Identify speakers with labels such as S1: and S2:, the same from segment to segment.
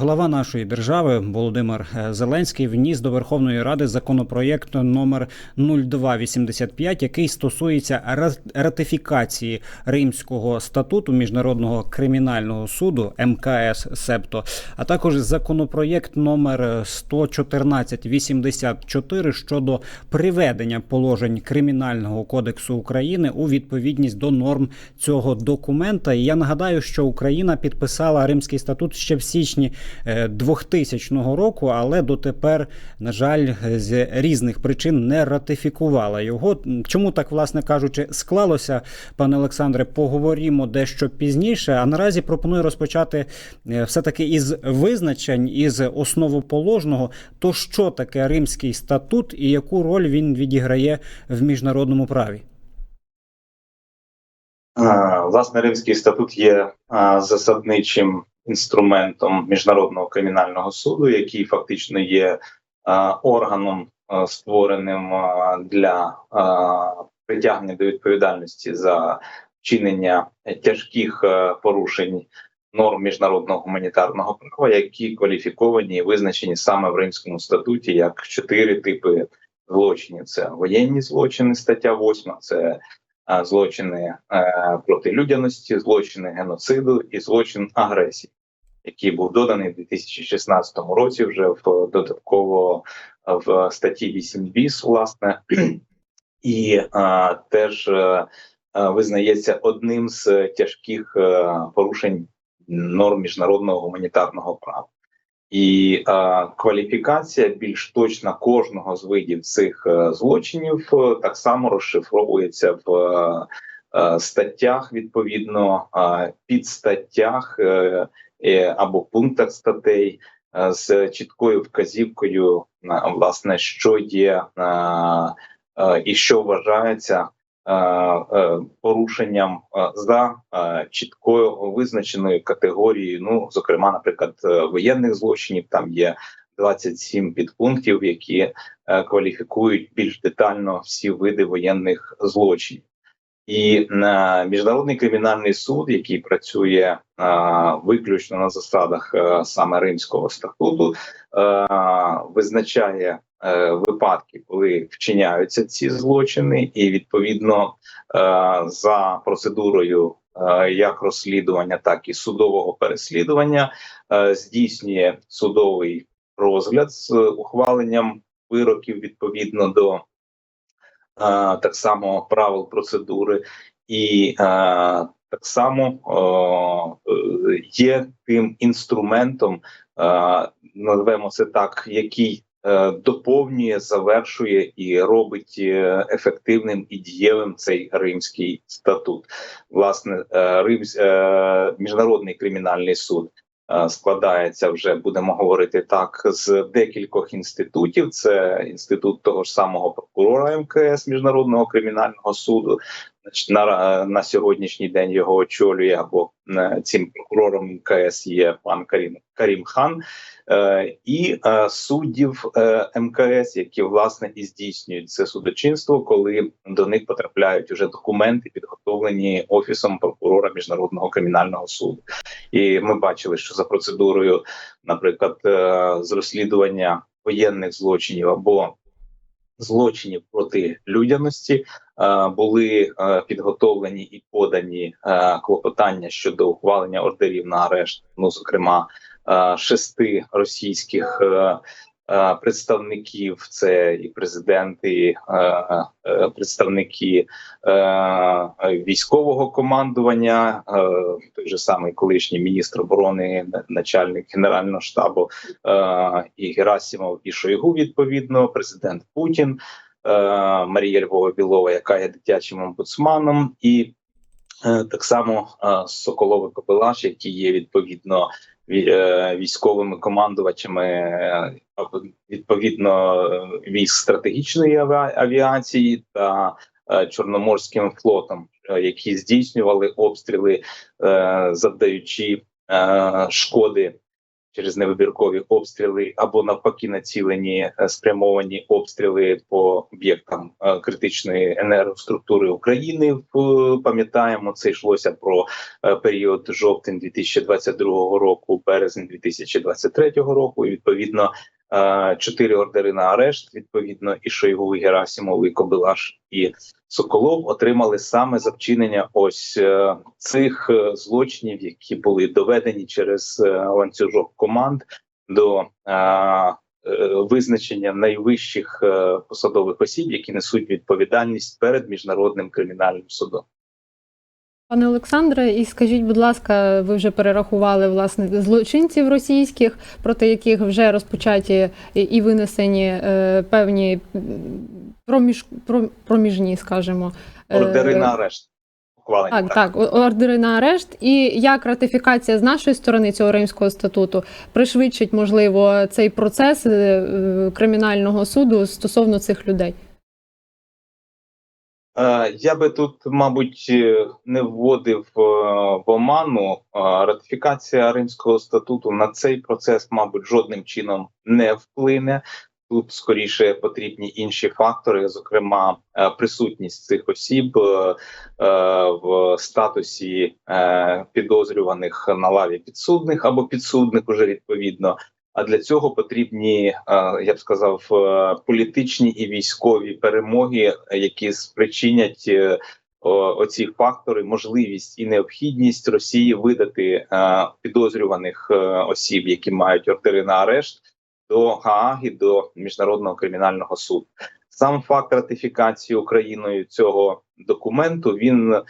S1: Глава нашої держави Володимир е, Зеленський вніс до Верховної Ради законопроєкт номер 0285, який стосується ратифікації Римського статуту міжнародного кримінального суду МКС Септо, а також законопроєкт номер 11484 щодо приведення положень Кримінального кодексу України у відповідність до норм цього документа. І я нагадаю, що Україна підписала Римський статут ще в січні 2000 року, але дотепер, на жаль, з різних причин не ратифікувала його. Чому так, власне кажучи, склалося, пане Олександре, поговоримо дещо пізніше. А наразі пропоную розпочати е, все-таки із визначень, із основоположного, то що таке Римський статут і яку роль він відіграє в міжнародному праві.
S2: Е, Власне, Римський статут є е, засадничим інструментом міжнародного кримінального суду, який фактично є е, органом, е, створеним е, для притягнення до відповідальності за вчинення тяжких порушень норм міжнародного гуманітарного права, які кваліфіковані і визначені саме в Римському статуті як чотири типи злочинів: це воєнні злочини, стаття 8, це злочини е, проти людяності, злочини геноциду і злочин агресії, який був доданий в 2016 році вже в додатково в статті 8 біс, власне, і е, теж е, е, визнається одним з тяжких е, порушень норм міжнародного гуманітарного права. І е, кваліфікація більш точна кожного з видів цих е, злочинів е, так само розшифровується в е, е, статтях, відповідно, е, підстаттях е, е, або пунктах статей е, з чіткою вказівкою на власне, що є е, е, і що вважається порушенням е, за е, чіткою визначеною категорією. Ну, зокрема, наприклад, е, воєнних злочинів там є 27 підпунктів, які е, кваліфікують більш детально всі види воєнних злочинів. І е, міжнародний кримінальний суд, який працює е, виключно на засадах е, саме Римського статуту, е, визначає е, випадки, коли вчиняються ці злочини, і відповідно е, за процедурою е, як розслідування, так і судового переслідування е, здійснює судовий розгляд з ухваленням вироків відповідно до е, так само правил процедури, і е, так само е, є тим інструментом, е, назвемо це так, який е, доповнює, завершує і робить е, ефективним і дієвим цей римський статут. Власне, е, Римсь, е, міжнародний кримінальний суд е, складається вже, будемо говорити так, з декількох інститутів. Це інститут того ж самого прокурора МКС Міжнародного кримінального суду. На, на сьогоднішній день його очолює або е, цим прокурором МКС є пан Карім Карім Хан е, і е, суддів е, МКС, які власне і здійснюють це судочинство, коли до них потрапляють уже документи, підготовлені офісом прокурора міжнародного кримінального суду. І ми бачили, що за процедурою, наприклад, е, з розслідування воєнних злочинів або злочинів проти людяності були е, підготовлені і подані е, клопотання щодо ухвалення ордерів на арешт. Ну, зокрема, е, шести російських е, е, представників: це і президенти, е, е, представники е, військового командування, е, той же самий колишній міністр оборони, начальник генерального штабу е, і Герасимов, і Шойгу, відповідно, президент Путін, е, Марія Львова Білова, яка є дитячим омбудсманом, і е, так само е, Соколовий які є відповідно е, військовими командувачами е, відповідно е, військ стратегічної авіації та е, Чорноморським флотом, е, які здійснювали обстріли, е, завдаючи е, шкоди через невибіркові обстріли, або навпаки, націлені е, спрямовані обстріли по об'єктам е, критичної енергоструктури України. В- Пам'ятаємо, це йшлося про е, період жовтень 2022 року, березень 2023 року. І відповідно е, чотири ордери на арешт. Відповідно, і Шойгу, і Герасимов, і Кобилаш, і Соколов отримали саме за вчинення ось е, цих е, злочинів, які були доведені через е, ланцюжок команд до е, е, визначення найвищих е, посадових осіб, які несуть відповідальність перед міжнародним кримінальним судом.
S3: Пане Олександре, і скажіть, будь ласка, ви вже перерахували власне злочинців російських, проти яких вже розпочаті і- винесені е, певні проміж, проміжні, скажімо, е,
S2: Ордери на арешт.
S3: Так, так, о- ордери на арешт, і як ратифікація з нашої сторони цього римського статуту пришвидшить, можливо, цей процес е, кримінального суду стосовно цих людей.
S2: Е, Я би тут, мабуть, е, не вводив е, в оману. Ратифікація Римського статуту на цей процес, мабуть, жодним чином не вплине. Тут скоріше потрібні інші фактори, зокрема, присутність цих осіб в статусі підозрюваних на лаві підсудних або підсудних уже відповідно. А для цього потрібні, е, я б сказав, е, політичні і військові перемоги, які спричинять е, оці фактори, можливість і необхідність Росії видати підозрюваних осіб, які мають ордери на арешт, до Гааги, до міжнародного кримінального суду. Сам факт ратифікації Україною цього документу він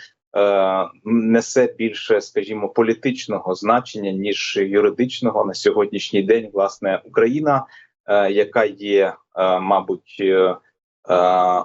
S2: несе більше, скажімо, політичного значення ніж юридичного на сьогоднішній день. Власне, Україна, е, яка є, е, мабуть, е, е,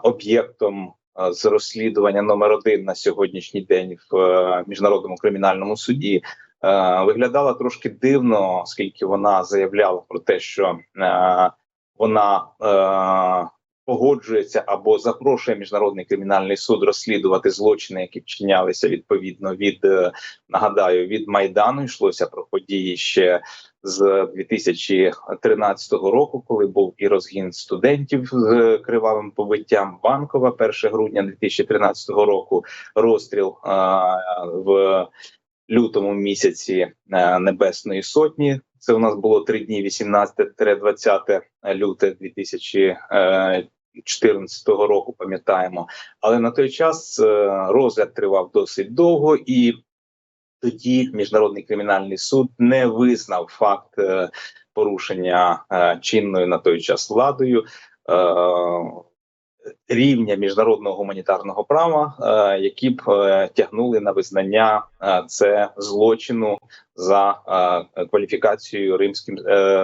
S2: об'єктом е, з розслідування номер один на сьогоднішній день в е, міжнародному кримінальному суді. е, Виглядала трошки дивно, оскільки вона заявляла про те, що е, вона е, погоджується або запрошує міжнародний кримінальний суд розслідувати злочини, які вчинялися відповідно від е, нагадаю від майдану. Йшлося про події ще з 2013 року, коли був і розгін студентів з кривавим побиттям Банкова, 1 грудня 2013 року. Розстріл е, в лютому місяці е, Небесної Сотні. Це у нас було три дні: 18-20 люте 2014 року. Пам'ятаємо, але на той час е, розгляд тривав досить довго, і тоді міжнародний кримінальний суд не визнав факт е, порушення е, чинною на той час владою. Рівня міжнародного гуманітарного права, які б тягнули на визнання це злочину за кваліфікацією римським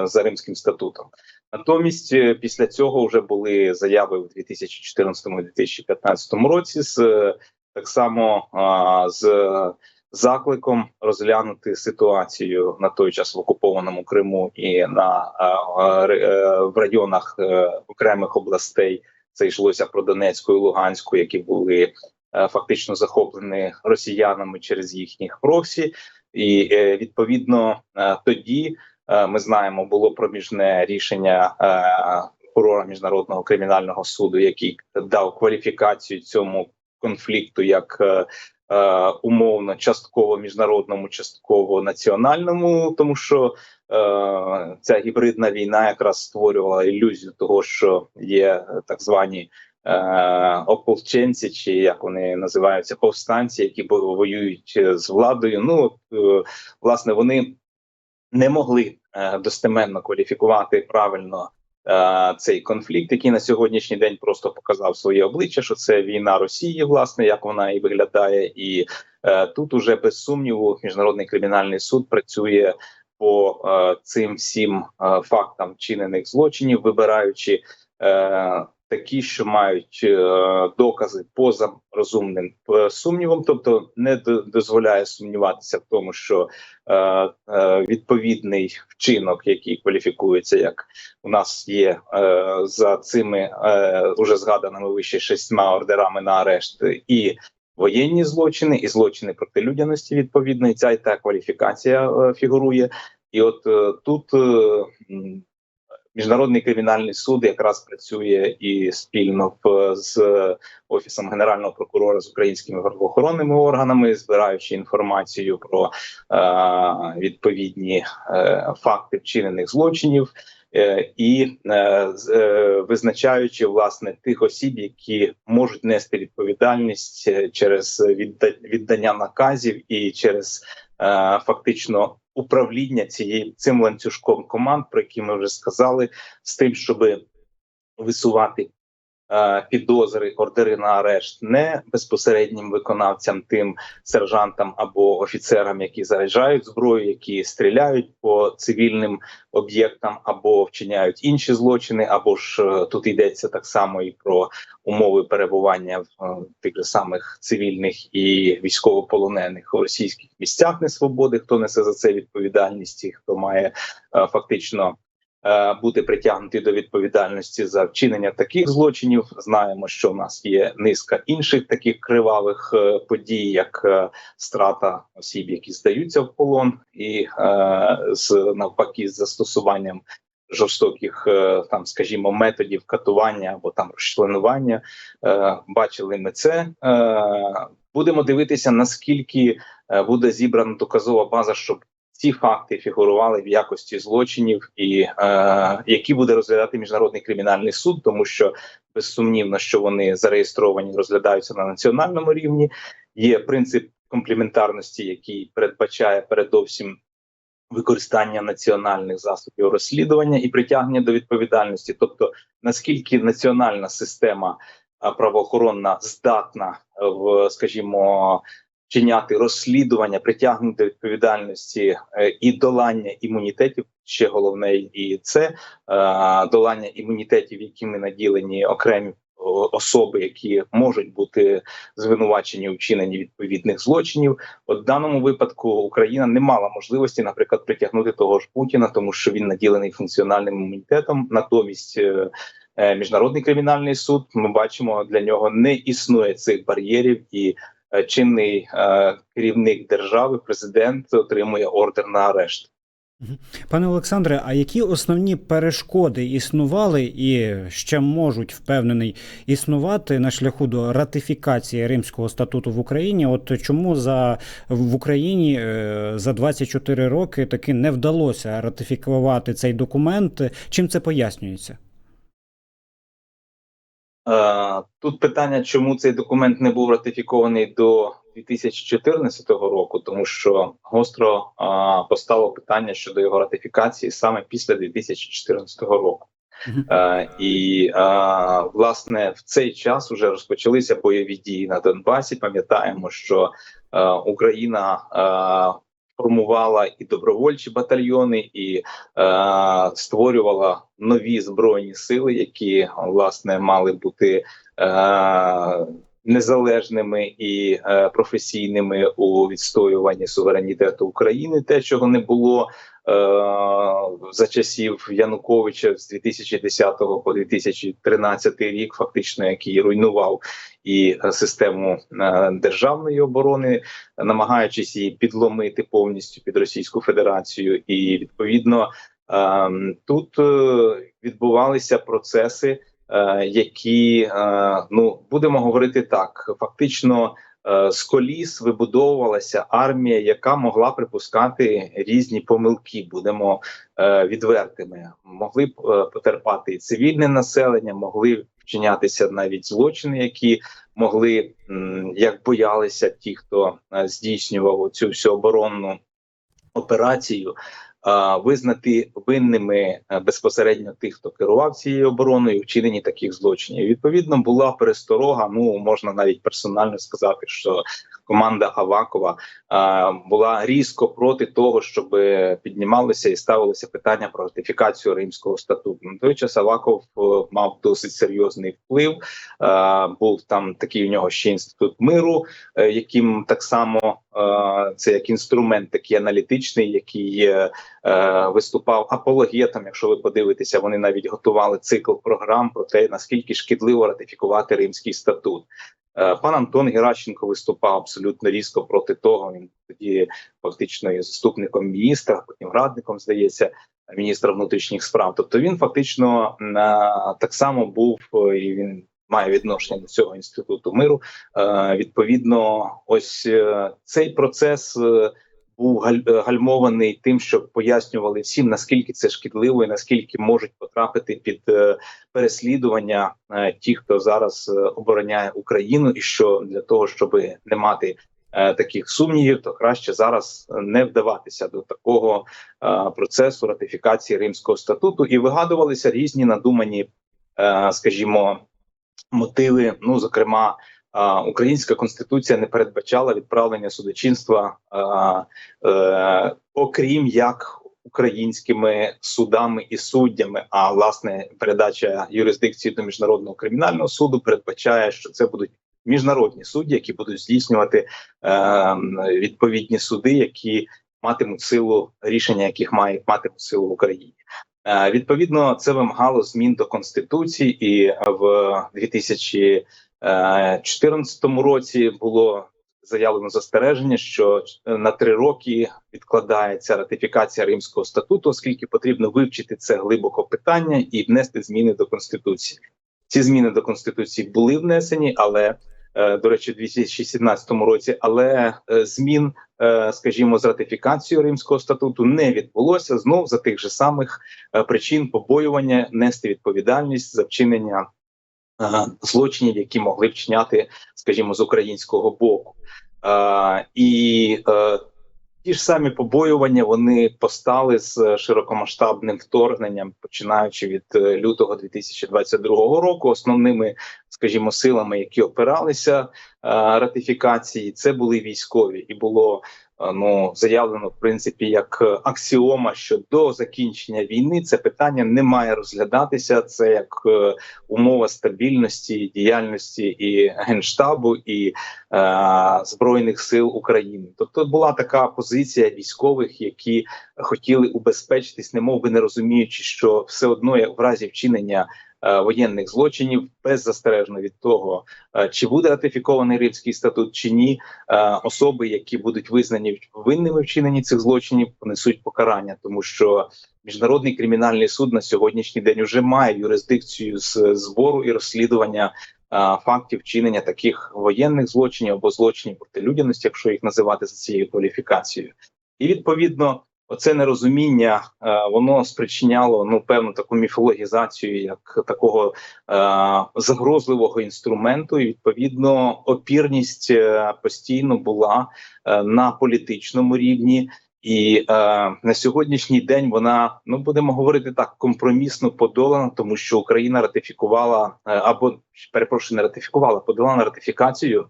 S2: за римським статутом. Натомість, е, після цього вже були заяви в 2014-2015 році з е, так само з закликом розглянути ситуацію на той час в окупованому Криму і на е, в районах окремих областей. Це йшлося про Донецьку і Луганську, які були фактично захоплені росіянами через їхніх проксі, і відповідно тоді ми знаємо, було проміжне рішення е, прокурора міжнародного кримінального суду, який дав кваліфікацію цьому конфлікту як е, е, умовно частково міжнародному, частково національному, тому що е, ця гібридна війна якраз створювала ілюзію того, що є е, так звані е, ополченці, чи як вони називаються, повстанці, які воюють е, з владою. Ну е, власне, вони не могли е, достеменно кваліфікувати правильно. е, Цей конфлікт, який на сьогоднішній день просто показав своє обличчя, що це війна Росії, власне, як вона і виглядає, і е, тут уже без сумніву міжнародний кримінальний суд працює по цим всім фактам вчинених злочинів, вибираючи такі, що мають е, докази поза розумним е, сумнівом, тобто не дозволяє сумніватися в тому, що е, відповідний вчинок, який кваліфікується як у нас є за цими уже згаданими вище шістьма ордерами на арешт і воєнні злочини, і злочини проти людяності. Відповідно, і ця і та кваліфікація е, фігурує. І от е, тут е, міжнародний кримінальний суд якраз працює і спільно в, з офісом генерального прокурора з українськими правоохоронними органами, збираючи інформацію про е, відповідні е, факти вчинених злочинів. Е, І е, е, визначаючи власне тих осіб, які можуть нести відповідальність через відда- віддання наказів і через фактично управління цією цим ланцюжком команд, про які ми вже сказали, з тим, щоб висувати підозри, ордери на арешт не безпосереднім виконавцям, тим сержантам або офіцерам, які заряджають зброю, які стріляють по цивільним об'єктам або вчиняють інші злочини, або ж е, тут йдеться так само і про умови перебування в е, тих же самих цивільних і військовополонених у російських місцях несвободи, хто несе за це відповідальність, і хто має е, фактично е, бути притягнутий до відповідальності за вчинення таких злочинів. Знаємо, що в нас є низка інших таких кривавих е, подій, як е, страта осіб, які здаються в полон, і е, з навпаки з застосуванням. Жорстоких е, там, скажімо, методів катування або там розчленування. Е, Бачили ми це. Е, Будемо дивитися, наскільки е, буде зібрана доказова база, щоб ці факти фігурували в якості злочинів, і е, які буде розглядати міжнародний кримінальний суд, тому що безсумнівно, що вони зареєстровані, розглядаються на національному рівні. Є принцип комплементарності, який передбачає передовсім використання національних засобів розслідування і притягнення до відповідальності, тобто наскільки національна система правоохоронна здатна в, скажімо, вчиняти розслідування, притягнення до відповідальності е, і долання імунітетів. Ще головне і це е, долання імунітетів, якими наділені окремі особи, які можуть бути звинувачені у вчиненні відповідних злочинів. От в даному випадку Україна не мала можливості, наприклад, притягнути того ж Путіна, тому що він наділений функціональним імунітетом. Натомість е, міжнародний кримінальний суд ми бачимо для нього не існує цих бар'єрів і. Е, Чинний е, керівник держави, президент, отримує ордер на арешт.
S1: Пане Олександре, а які основні перешкоди існували і ще можуть впевнений існувати на шляху до ратифікації Римського статуту в Україні? От чому за в Україні е, за 24 роки таки не вдалося ратифікувати цей документ? Чим це пояснюється?
S2: Е, Тут питання, чому цей документ не був ратифікований до 2014 року, тому що гостро е, постало питання щодо його ратифікації саме після 2014 року. Е, і е, власне в цей час вже розпочалися бойові дії на Донбасі. Пам'ятаємо, що е, Україна е, формувала і добровольчі батальйони, і е, створювала нові збройні сили, які власне мали бути е, незалежними і е, професійними у відстоюванні суверенітету України, те, чого не було е, за часів Януковича з 2010 по 2013 рік, фактично який руйнував і е, систему е, державної оборони, намагаючись її підломити повністю під Російську Федерацію, і відповідно е, тут відбувалися процеси які е, ну будемо говорити так, фактично. е, З коліс вибудовувалася армія, яка могла припускати різні помилки. Будемо е, відвертими. Могли е, потерпати і цивільне населення, могли вчинятися навіть злочини, які могли, як боялися ті, хто е, здійснював цю всю оборонну операцію, визнати винними е, безпосередньо тих, хто керував цією обороною, вчинені таких злочинів. Відповідно, була пересторога. Ну можна навіть персонально сказати, що команда Авакова була різко проти того, щоб піднімалися і ставилися питання про ратифікацію Римського статуту. На той час Аваков е, мав досить серйозний вплив. Е, був там такий у нього ще інститут миру, е, яким так само це як інструмент, такий аналітичний, який виступав апологетом. Якщо ви подивитеся, вони навіть готували цикл програм про те, наскільки шкідливо ратифікувати Римський статут. Е, Пан Антон Геращенко виступав абсолютно різко проти того. Він тоді фактично є заступником міністра, потім радником, здається, міністра внутрішніх справ. Тобто він фактично е, так само був е, і він має відношення до цього інституту миру. Відповідно, ось цей процес. Був е, гальмований тим, що пояснювали всім, наскільки це шкідливо і наскільки можуть потрапити під е, переслідування е, ті, хто зараз обороняє Україну, і що для того, щоб не мати таких сумнівів, то краще зараз не вдаватися до такого процесу ратифікації Римського статуту, і вигадувалися різні надумані, скажімо, мотиви. Ну, зокрема, українська конституція не передбачала відправлення судочинства, е, окрім як українськими судами і суддями. А власне передача юрисдикції до міжнародного кримінального суду передбачає, що це будуть міжнародні судді, які будуть здійснювати е, відповідні суди, які матимуть силу рішення, яких має матимуть силу в Україні. Е, Відповідно, це вимагало змін до конституції, і в 2014 році було заявлено застереження, що на три роки відкладається ратифікація Римського статуту, оскільки потрібно вивчити це глибоко питання і внести зміни до конституції. Ці зміни до конституції були внесені, але е, до речі, у 2017 році, але е, змін, е, скажімо, з ратифікацією Римського статуту не відбулося знов за тих же самих е, причин побоювання нести відповідальність за вчинення е, злочинів, які могли вчиняти, скажімо, з українського боку. Е, І е, ті ж самі побоювання вони постали з широкомасштабним вторгненням, починаючи від е, лютого 2022 року. Основними, скажімо, силами, які опиралися е, ратифікації, це були військові, і було е, ну заявлено в принципі як е, аксіома, що до закінчення війни це питання не має розглядатися. Це як е, умова стабільності діяльності і генштабу і е, збройних сил України. Тобто була така позиція військових, які хотіли убезпечитись, немов би не розуміючи, що все одно в разі вчинення. Е, Воєнних злочинів беззастережно від того, е, чи буде ратифікований Римський статут чи ні, е, особи, які будуть визнані винними в вчиненні цих злочинів, понесуть покарання, тому що міжнародний кримінальний суд на сьогоднішній день вже має юрисдикцію з збору і розслідування фактів вчинення таких воєнних злочинів або злочинів проти людяності, якщо їх називати за цією кваліфікацією, і відповідно. Оце нерозуміння е, воно спричиняло ну певну таку міфологізацію як такого е, загрозливого інструменту, і відповідно опірність е, постійно була е, на політичному рівні. І е, на сьогоднішній день вона ну будемо говорити так компромісно подолана, тому що Україна ратифікувала або перепрошую, не ратифікувала, подала на ратифікацію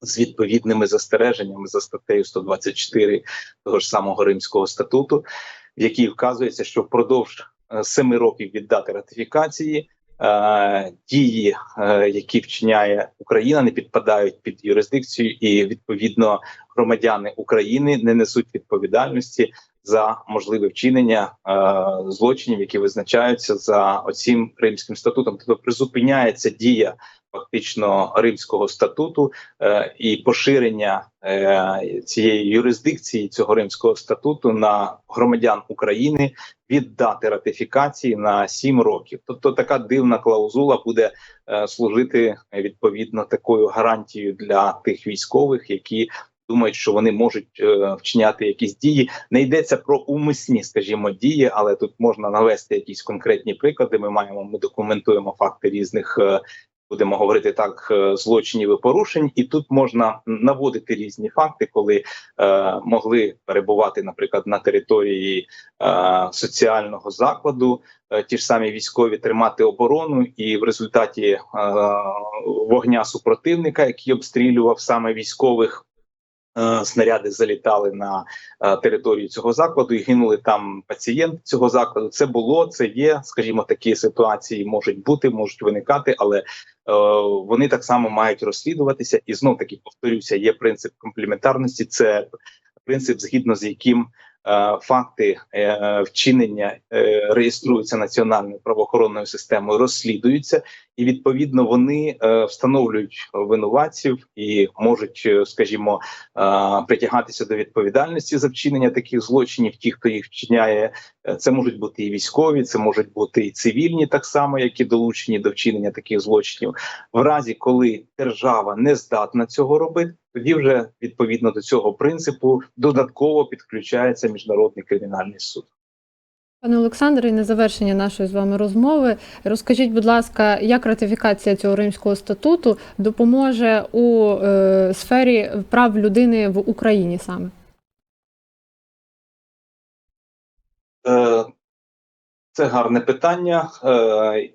S2: з відповідними застереженнями за статтею 124 того ж самого Римського статуту, в якій вказується, що впродовж е, семи років від дати ратифікації е, дії, е, які вчиняє Україна, не підпадають під юрисдикцію, і відповідно громадяни України не несуть відповідальності за можливе вчинення злочинів, які визначаються за оцім римським статутом. Тобто призупиняється дія фактично римського статуту е, і поширення е, цієї юрисдикції цього римського статуту на громадян України від дати ратифікації на 7 років. Тобто така дивна клаузула буде е, служити відповідно такою гарантією для тих військових, які думають, що вони можуть вчиняти якісь дії. Не йдеться про умисні, скажімо, дії, але тут можна навести якісь конкретні приклади. Ми маємо, ми документуємо факти різних. Будемо говорити так, е, злочинів і порушень, і тут можна наводити різні факти, коли е, могли перебувати, наприклад, на території е, соціального закладу, е, ті ж самі військові тримати оборону, і в результаті е, вогня супротивника, який обстрілював саме військових, снаряди залітали на е, територію цього закладу і гинули там пацієнти цього закладу. Це було, це є. Скажімо, такі ситуації можуть бути, можуть виникати, але е, вони так само мають розслідуватися. І знов таки повторюся, є принцип комплементарності. Це принцип, згідно з яким. е, Факти е, вчинення е, реєструються національною правоохоронною системою, розслідуються, і відповідно вони е, встановлюють винуватців і можуть, е, скажімо, е, притягатися до відповідальності за вчинення таких злочинів. Ті, хто їх вчиняє, це можуть бути і військові, це можуть бути і цивільні, так само які долучені до вчинення таких злочинів. В разі, коли держава не здатна цього робити, тоді вже відповідно до цього принципу додатково підключається міжнародний кримінальний суд.
S3: Пане Олександре, і на завершення нашої з вами розмови розкажіть, будь ласка, як ратифікація цього римського статуту допоможе у е, сфері прав людини в Україні саме?
S2: Е, Це гарне питання. Е,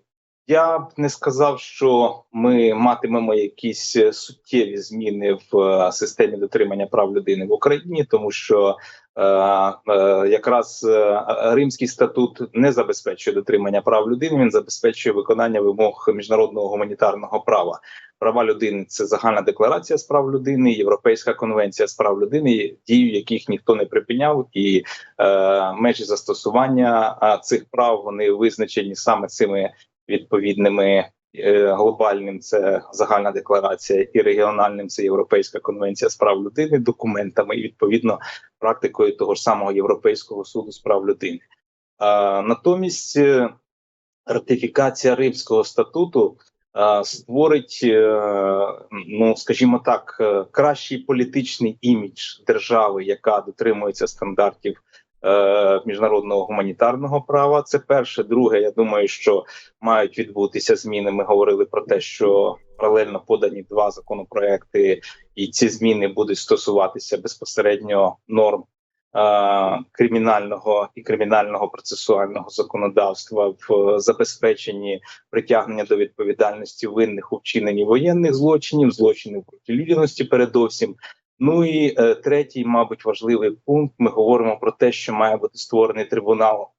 S2: Я б не сказав, що ми матимемо якісь суттєві зміни в е, системі дотримання прав людини в Україні, тому що якраз е, Римський статут не забезпечує дотримання прав людини, він забезпечує виконання вимог міжнародного гуманітарного права. Права людини це загальна декларація з прав людини, Європейська конвенція з прав людини, дію яких ніхто не припиняв, і е, межі застосування цих прав вони визначені саме цими відповідними е, глобальним це загальна декларація, і регіональним це Європейська конвенція з прав людини, документами і відповідно практикою того ж самого Європейського суду з прав людини. А, натомість е, ратифікація Римського статуту е, створить, е, ну скажімо так, е, кращий політичний імідж держави, яка дотримується стандартів е, міжнародного гуманітарного права. Це перше. Друге, я думаю, що мають відбутися зміни. Ми говорили про те, що паралельно подані два законопроекти, і ці зміни будуть стосуватися безпосередньо норм. е, Кримінального і кримінального процесуального законодавства в забезпеченні притягнення до відповідальності винних у вчиненні воєнних злочинів, злочинів проти людяності, передовсім. Ну і е, третій, мабуть, важливий пункт. Ми говоримо про те, що має бути створений трибунал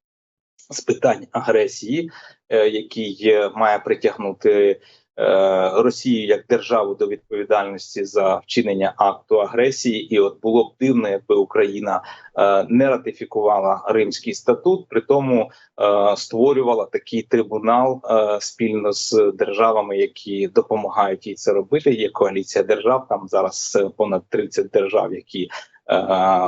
S2: з питань агресії, е, який має притягнути Росію як державу до відповідальності за вчинення акту агресії. І от було б дивно, якби Україна е, не ратифікувала Римський статут, при тому е, створювала такий трибунал е, спільно з державами, які допомагають їй це робити. Є коаліція держав. Там зараз е, понад 30 держав, які е,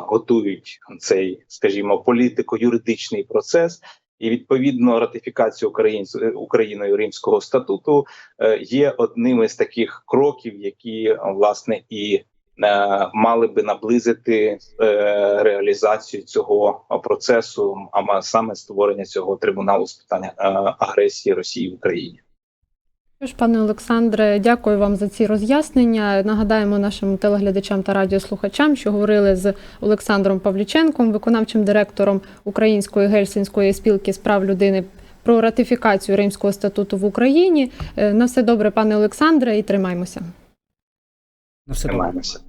S2: готують цей, скажімо, політико-юридичний процес. І відповідно ратифікація Україн- Україною Римського статуту е, є одним із таких кроків, які е, власне і е, мали би наблизити е, реалізацію цього процесу, а саме створення цього трибуналу з питання е, агресії Росії в Україні.
S3: Тож, пане Олександре, дякую вам за ці роз'яснення. Нагадаємо нашим телеглядачам та радіослухачам, що говорили з Олександром Павліченком, виконавчим директором Української гельсінської спілки з прав людини про ратифікацію Римського статуту в Україні. Е, На все добре, пане Олександре, і тримаймося.
S1: На все добре.
S2: Тримаємося.